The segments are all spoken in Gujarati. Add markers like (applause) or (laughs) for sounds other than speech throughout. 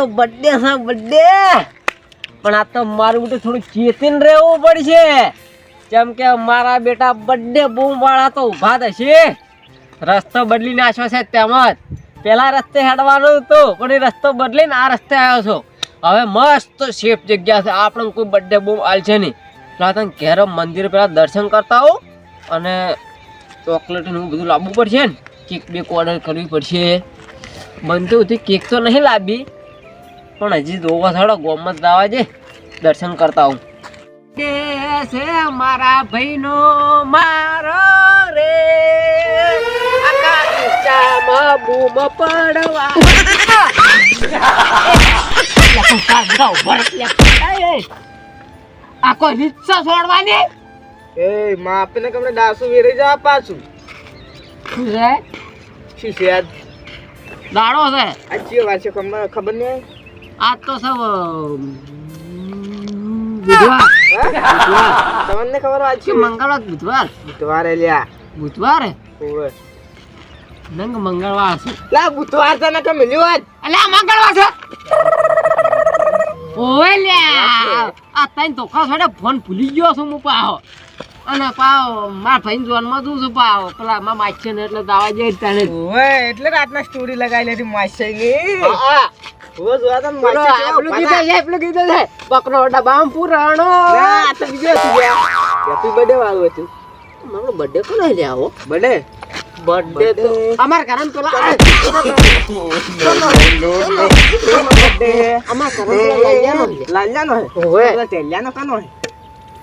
તો બર્થડે હા બર્થડે પણ આ તો મારું બધું થોડું ચેતીન રહેવું પડશે. જેમ કે મારા બેટા બર્થડે બૂમ વાળા તો ઊભા થશે રસ્તો બદલી નાખ્યો છે તેમજ. પેલા રસ્તે હેડવાનું હતું, પણ એ રસ્તો બદલીને આ રસ્તે આવ્યો છો. હવે મસ્ત સેફ જગ્યા છે. આપણે કોઈ બર્થડે બૂમ આલ છે નહીં. એટલે તમે ઘેર મંદિર પેલા દર્શન કરતા હો અને ચોકલેટ ને બધું લાવવું પડશે ને. કેક બેક ઓર્ડર કરવી પડશે. બનતું હતી કેક તો નહીં લાવી. પણ હજી જોવા થોડો ગોમત દાવા જે દર્શન કરતા હું છે મારા ભાઈનો મારો રે? બૂમ પડવા. આખો રિક્ષા છોડવાની? એ માપને કમને દાસુ વેરી જા પાછું. શું છે? શું છે દાડો છે. આજ ચિયો વાર ખબર નહીં? આજ તો સૌ બુધવાર. તમને ખબર આજ કે છે? મંગળવાર બુધવાર. બુધવારે લ્યા. બુધવાર? ઓવે નંગ મંગળવાર છે. લા બુધવાર તને કે મળ્યો આજ. અલ્યા મંગળવાર છે. ઓવે લ્યા. આ તઈ ખાસ હેડે ફોન ભૂલી ગયો છું હું પાહો. અને પાહો માર ભાઈ જોનમાં તું છું પાહો. પેલા માં માછે ને એટલે દાવા જઈ તને. ઓવે એટલે રાતના સ્ટોરી લગાવી લેતી માછે ની હા. બકરો ડબ્બામાં પુરાણો આ તો બીજો હેપી બર્થડે વાળું હતું. મારો બર્થડે કોને લે આવો? બર્થડે બર્થડે તો અમાર ઘરે પેલા અમાર ઘરે લાલ્યાનો લાલ્યાનો હે ઓવે. પેલા કાનો હે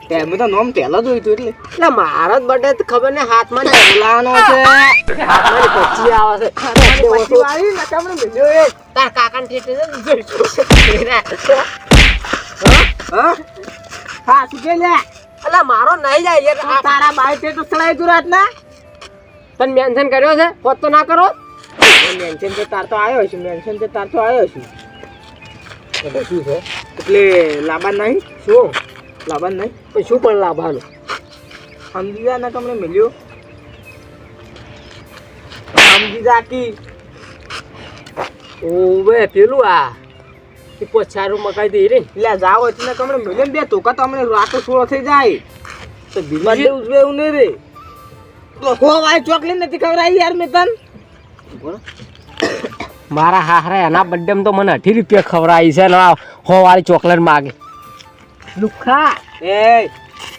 તેમે તો નામ તેલા જોયું હતું એટલે. એટલે મારો જ બર્થડે તો ખબર ને હાથમાં ને છે. હાથમાં પચી આવે છે. પછી વાળી નકામણે મળ્યો એ. તાર કાકા ને હા? હા? શું કે અલા મારો નહીં જાય યાર. તારા બાઈ તે તો ચડાય તું રાતના? તને મેન્શન કર્યો છે? હોત તો ના કરો. મેન્શન તો તાર તો આવ્યો છું મેન્શન તો તાર તો આવ્યો છું શું છે. એટલે લાંબા નહીં. શું? લાબાન નહીં. પણ શું પણ લાભાનું સમજીદા ને તમને મળ્યો સમજીદા કી ઓવે પેલું આ. એ પોછારું મકાઈ દે રે. એટલે જાઓ એટલે તમને મળ્યો ને બે તોકા તો અમને રાતો સોળો થઈ જાય. તો બીમાર ઉજવે એવું નહીં રે. તો હો ભાઈ ચોકલેટ નથી ખવડાવી યાર મેં તન. મારા હાહરા એના બર્થડે તો મને અઢી રૂપિયા ખવડાવી છે ને હો વાળી ચોકલેટ માગે. લુખા. એ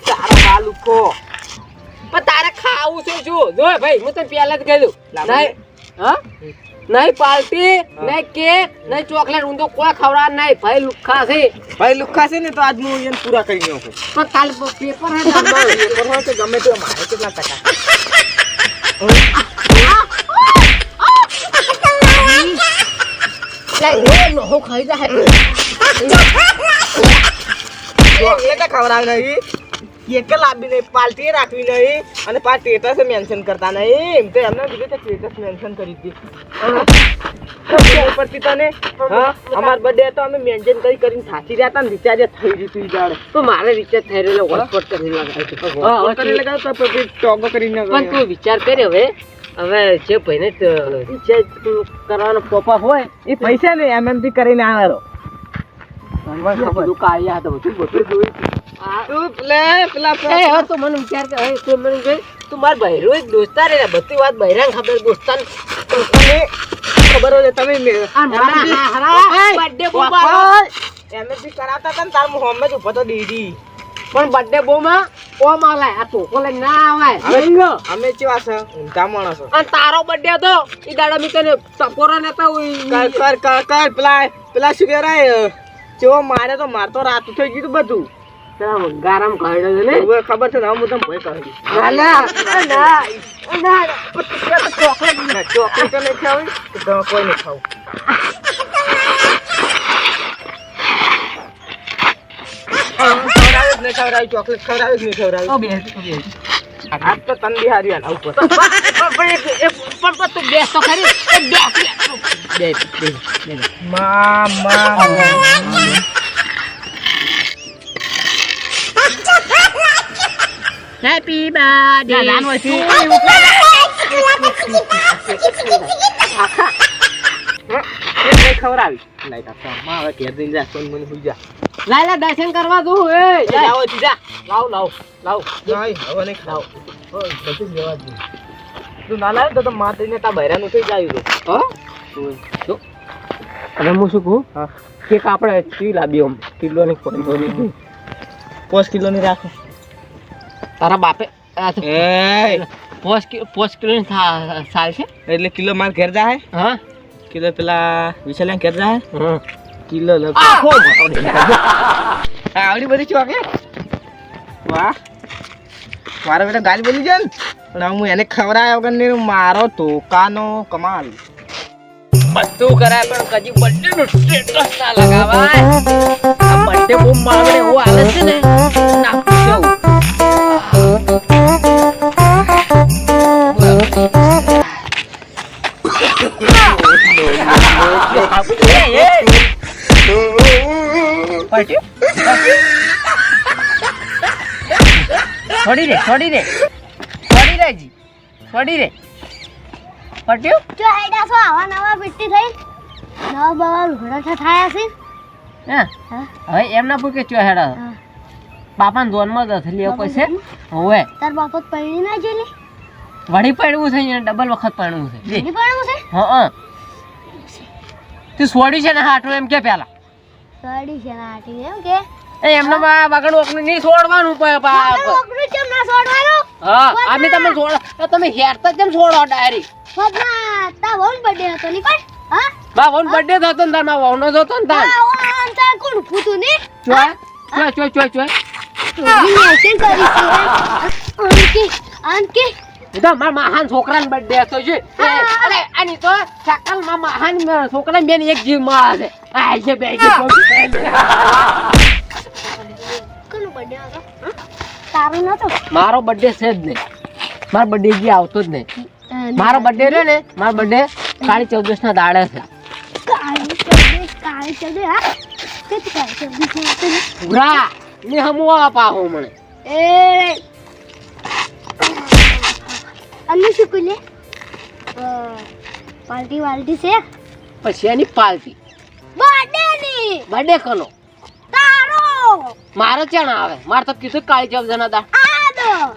તારો બાલ ઉખો પણ તારે ખાવું છે શું જો ભાઈ હું તને પહેલા જ કહ્યું નહીં હા? નહીં પાર્ટી નહીં કેક નહીં ચોકલેટ હું તો કોઈ ખવડાવ નહીં. ભાઈ લુખા છે. ભાઈ લુખા છે ને તો આજ હું એને પૂરા કરી નાખું. પણ કાલ પેપર હે. પેપર (laughs) હોય તો ગમે તે મારે કેટલા ટકા. ખાઈ જાય ચોકલેટ ખવડાવી નહીં. કેક લાવી નહીં પાર્ટી રાખવી નહીં અને સ્ટેટસ મેન્શન કરતા નહીં. એમ તો એમને કીધું કે સ્ટેટસ મેન્શન કરી તને હા અમાર બર્થડે તો અમે મેન્શન કરી કરીને સાચી રહ્યા હતા ને રિચાર્જ થઈ ગયું તું ઈ તો મારે રિચાર્જ થઈ રહેલો હોટસ્પોટ કરી લગાવ્યો કરી લગાવ તો ટોગો કરીને પણ તું વિચાર કર્યો હવે. હવે જે ભાઈને રિચાર્જ કરવાનો પોપા હોય એ પૈસા ને એમએમથી કરીને આવેલો. બધું કાઢ્યા હતા બધું બધું જોયું તું પેલા પેલા એ હવે તો મને વિચાર કે હવે તું મને કહે તું માર બહેરો એક દોસ્તાર રે બધી વાત બહેરાને ખબર દોસ્તાર તમે ખબર હોય તમે બર્થડે બોમ આવ્યો. એમએમથી કરાવતા હતા ને તાર હું હોમે જ ઊભો તો દીદી. પણ બર્થડે બોમાં ઓમ આલાય આ ટોકો લઈને ના આવાય. હવે- અમે કેવા છે? ઊંધા માણસો. અને તારો બર્થડે હતો એ દાડા મિત્ર ને ટપોરા નેતા કર કર કર કર પેલા પેલા શું કહેવાય જેવો મારે તો માર તો રાત થઈ ગયું બધું. ગારામ કાઢ્યો છે ને? ખબર છે હું તમને ભય ના ચોકલેટ ચોકલેટ તો નહીં ખાવી કોઈ નહીં ખાવું. ખવડાવે જ નહીં ખવડાવી ચોકલેટ ખવડાવે જ નહીં ખવડાવી. આજ તો તન બિહારી આના ઉપર પણ પણ એક એક પણ પણ તું બેસ તો ખરી એ બેસ બે બે બે મા મા હેપી બર્થડે ના, નાનો છે. નહીં ખવડાવી લાઈ કાકા માં હવે ઘેર જઈને જા સોન મને હુઈ જા લાય લા દર્શન કરવા દઉં એ જા આવો જા લાવ લાવ લાવ નહીં હવે નહીં ખાવ ઓય બધું લેવા દે તું ના લાવ્યો તો માતરીને તા બહેરાનું થઈ જાય તો અને હું શું કહું? હા. કેક આપણે ચી લાવી આમ કિલો ની પોસ કિલો ની રાખો. તારા બાપે એ પાંચ કિલો પાંચની સાલ છે? એટલે કિલો માર ઘેર જાય હા. કિલો પેલા વિશાલ ઘેર જાય હમ. કિલો! લખો (laughs) આવડી બધી ચોકે વાહ. મારો બેટા ગાલી બોલી જાય ને? પણ હું એને ખવડાયા વગર નહીં મારો ધોકાનો કમાલ. બધું કરાય પણ કદી બર્થડે નું સ્ટેટસ ના લગાવાય. આ બર્થડે બહુ માગણે એવું આવે છે ને. ના પૂછ્યું છોડી દે છોડી દે. છોડી દેજી છોડી દે. પટ્યું જો હેડા છો આવા નવા પીટી થઈ. નવા બવા છે થાયા છે. હા? હવે હવે એમના પૂકે ચો હેડા. બાપાને જોનમાં લેવો બાપા પડશે હવે. તાર બાપત પડી ના જેલી વળી પડવું છે અહીંયા ડબલ વખત પડવું છે. જી. ની પડવું છે? હા હા. તું છોડી છે ને હાટું એમ કે પેલા? સડી છે ને આટી એમ કે? એ એમને બા બગડ ઓકનું નહીં છોડવાનું પ- પા- ઓકનું કેમ ના છોડવાનું? હા અમે તમે છોડો તમે હેરતા કેમ છોડો ડાયરી? પદના તા વોન બર્થડે હતો ની પણ હા? બા વન બર્થડે થતો ને તારમાં વહુનો થતો ને તાર? આ ઓન તા કોણ ફૂતું ની ચોય ચોય ચોય ચોય ચોય તું મેસેજ કરી છે આનકી આનકી એ મારા મહાન છોકરાનો બર્થડે હતો છે એ, અરે આની તો શકલમાં મહાન છોકરા બેન એક જીવમાં છે બર્થડે હતો? તારું નતો? મારો બર્થડે છે જ નહીં. મારો બર્થડે જે આવતો જ નહીં. મારો બર્થડે રહ્યો ને મારો બર્થડે કાળી ચૌદશ ના દાડે છે. કાળી ચડે કાળી ચડે હા? કે કાળી ચડે છે પૂરા ને? હમુ પાહો મને. એ અન્નુ શું કુલે? પાર્ટી વાલ્ટી છે? પછી એની પાલતી બર્થડે ની! બર્થડે કનો? મારો ચણ આવે. મારે તો કીધું કાળી ચૌદશ જણા દા.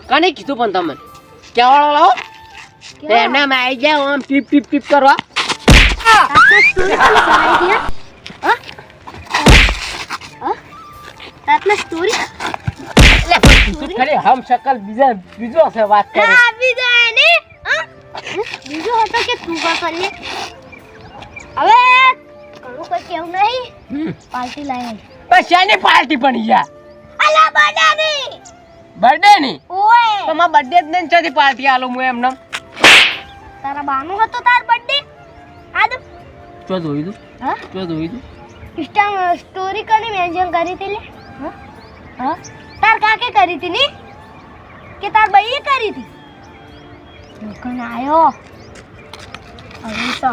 કને કીધું પણ તમે કેવાળો લાવો એમને આવી જાય આમ ટીપ ટીપ ટીપ કરવા. સ્ટોરી ખરી હમ શકલ બીજા બીજો છે વાત કરે. આ બીજો એને બીજો હતો કે તું કા કરીએ? હવે ઘણું કઈ કેવું નહીં. પાર્ટી લાવી પછી શેની પાર્ટી પણ યાર અલા બર્થડે બર્થડે ની ઓય. તો મારા બર્થડે જ નહીં ચોથી પાર્ટી આલું હું એમને તારા બાનું હતો તાર બર્થડે? આદ ચો જોઈ દઉં હા? ચો જોઈ દઉં ઇન્સ્ટા સ્ટોરી કોની મેન્શન કરી હતી લે. હા? હા? તાર કાકે કરી હતી ની? કે તાર બઈએ કરી હતી? લોકોને આયો. હવે તો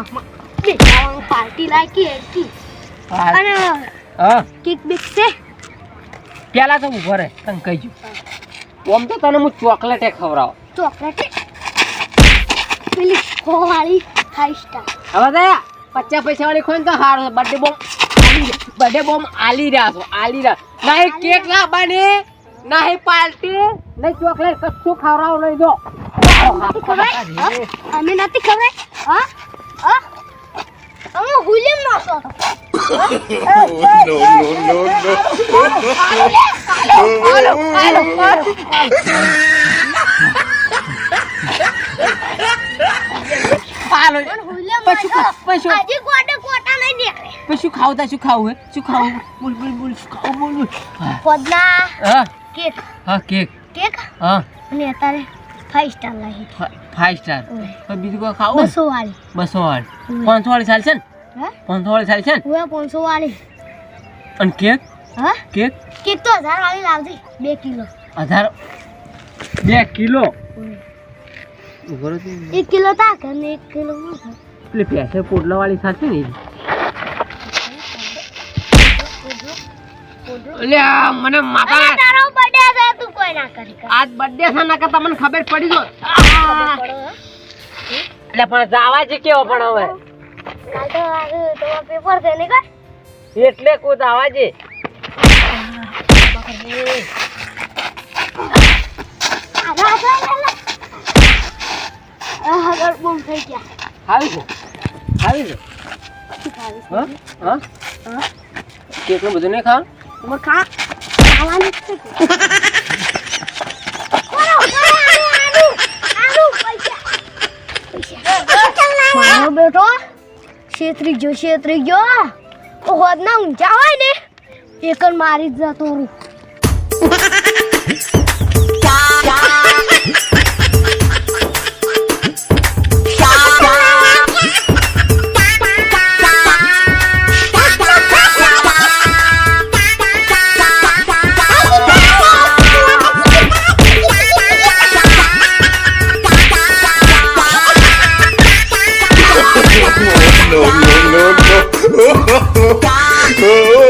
પાર્ટી લાગી હતી અને હા. કિક બીક છે. પેલા તો ઊભો રહે તને કહી જુ આમ તો તને હું ચોકલેટ ખવડાવ. ચોકલેટ? પેલી ખોવાળી ફાઈવ સ્ટાર હવે દયા પચાસ પૈસા વાળી ખોઈ તો હારું બર્થડે બોમ બર્થડે બોમ આલી રહ્યા છો આલી રહ્યા નહીં કેક લાવવાની નહીં પાર્ટી નહીં ચોકલેટ કશું ખવડાવ નહીં દો અમે નથી ખવડાય હા હા. અમે હુલેમ નાખો શું ખાવું તા શું ખાવું હે શું ખાવું બોલ બોલ બોલ શું ખાવું બોલ પદના હા કેક હા કેક કેક હા અને અત્યારે ફાઈવ સ્ટાર લાગી ફાઈવ સ્ટાર બીજું કોઈ ખાવું બસો વાળી બસો વાળી પાંચસો વાળી ચાલશે ને પાંચસો વાળી છે ને? હું પાંચસો વાળી અને કેક? હા? કેક? કેક તો હજાર વાળી લાવજે. બે કિલો. હજાર? બે કિલો? એક કિલો તાક અને એક કિલો એટલે પેસે પોટલા વાળી સાથે ને આ મને માતા તારો બર્થડે છે તું કોઈ ના કરી આજ બર્થડે છે ના કે તમને ખબર પડી જો. એટલે પણ જાવા જ કેવો પણ હવે. કાલ તો પેપર છે ને એટલે કૂદ આવા છે આગળ બૂમ થઈ ગયા. આવી છે. આવી છે. હા? હા? હા. કેટલું બધું નહીં ખા ખાવાનું છે બેટો છેતરી ગયો છેતરી ગયો. હોદના ઊંચા હોય ને. એક મારી જ જતો રહું Oh,